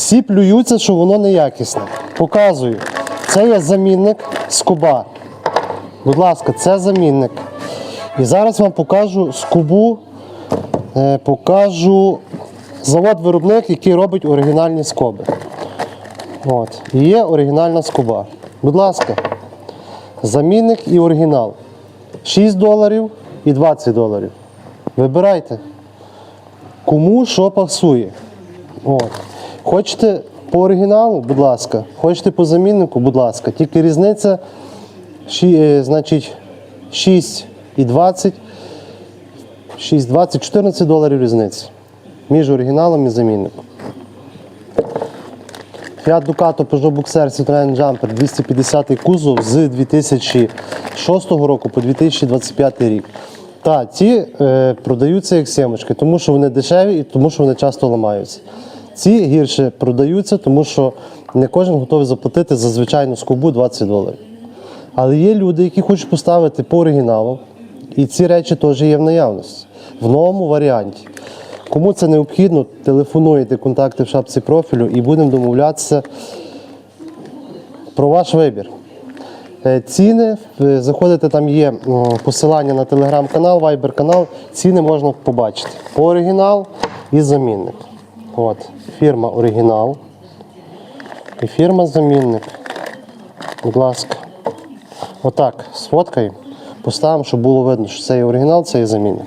Всі плюються, що воно неякісне. Показую. Це є замінник скоба. Будь ласка, це замінник. І зараз вам покажу скобу, е, покажу завод-виробник, який робить оригінальні скоби. От. Є оригінальна скоба. Будь ласка, замінник і оригінал. 6 доларів і 20 доларів. Вибирайте. Кому що пасує. От. Хочете по оригіналу, будь ласка. Хочете по заміннику, будь ласка. Тільки різниця, ші- е, значить, 6 і 20, 6, 20, 14 доларів різниця між оригіналом і замінником. Fiat Ducato Peugeot Boxer Citroen Jumper 250 кузов з 2006 року по 2025 рік. Та, ці е, продаються як сімочки, тому що вони дешеві і тому що вони часто ламаються. Ці гірше продаються, тому що не кожен готовий заплатити за звичайну скобу 20 доларів. Але є люди, які хочуть поставити по оригіналу, і ці речі теж є в наявності в новому варіанті. Кому це необхідно, телефонуйте, контакти в шапці профілю і будемо домовлятися про ваш вибір. Е, Ціни, е, заходите, там є посилання на телеграм-канал, вайбер-канал, ціни можна побачити. По оригінал і замінник. От, фірма оригінал і фірма замінник. Будь ласка. Отак, сфоткаємо, поставимо, щоб було видно, що це є оригінал, це є замінник.